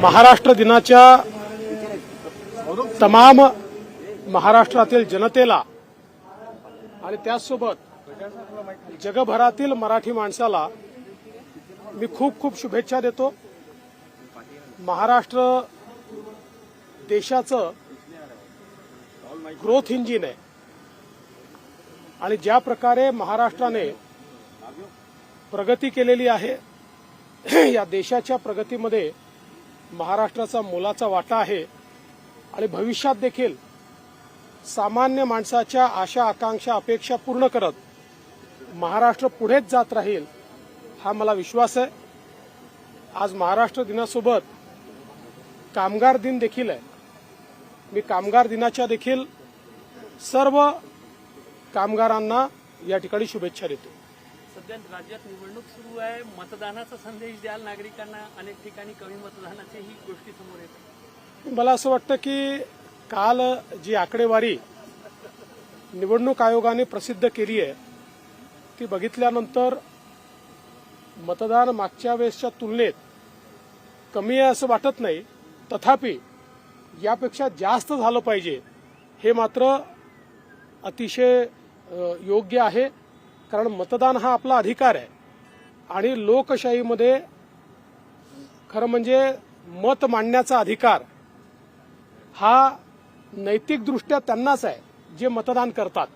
महाराष्ट्र दिनाच्या तमाम महाराष्ट्रातील जनतेला आणि त्याचसोबत जगभरातील मराठी माणसाला मी खूप खूप शुभेच्छा देतो. महाराष्ट्र देशाचं ग्रोथ इंजिन आहे. आणि ज्या प्रकारे महाराष्ट्राने प्रगती केलेली आहे या देशाच्या प्रगतीमध्ये महाराष्ट्राचा मोलाचा वाटा आहे आणि भविष्यात देखील सामान्य माणसाच्या आशा आकांक्षा अपेक्षा पूर्ण करत महाराष्ट्र पुढेच जात राहील हा मला विश्वास आहे. आज महाराष्ट्र दिनासोबत कामगार दिन देखील आहे. मी कामगार दिनाच्या देखील सर्व कामगारांना या ठिकाणी शुभेच्छा देतो. सध्या राज्यात निवडणूक सुरू आहे. मतदानाचा संदेश द्याल नागरिकांना. अनेक ठिकाणी कमी मतदानाच्याही गोष्टी समोर येते मला असं वाटतं की काल जी आकडेवारी निवडणूक आयोगाने प्रसिद्ध केली आहे ती बघितल्यानंतर मतदान मागच्या वेळेसच्या तुलनेत कमी आहे असं वाटत नाही. तथापि यापेक्षा जास्त झालं पाहिजे हे मात्र अतिशय योग्य आहे. कारण मतदान हा आपला अधिकार आहे. आणि लोकशाहीमध्ये खरं म्हणजे मत मांडण्याचा अधिकार हा नैतिकदृष्ट्या त्यांनाच आहे जे मतदान करतात.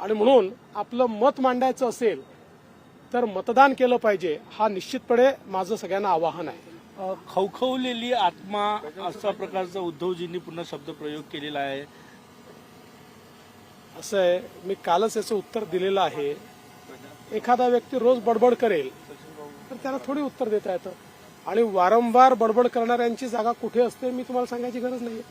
आणि म्हणून आपलं मत मांडायचं असेल तर मतदान केलं पाहिजे हा निश्चितपणे माझं सगळ्यांना आवाहन आहे. खवखवलेली आत्मा अशा प्रकारचा उद्धवजींनी पुन्हा शब्दप्रयोग केलेला आहे. असं आहे मी कालच याचं उत्तर दिलेलं आहे. एखादा व्यक्ती रोज बडबड करेल तर त्याला थोडी उत्तर देता येतं. आणि वारंवार बडबड करणाऱ्यांची जागा कुठे असते मी तुम्हाला सांगायची गरज नाही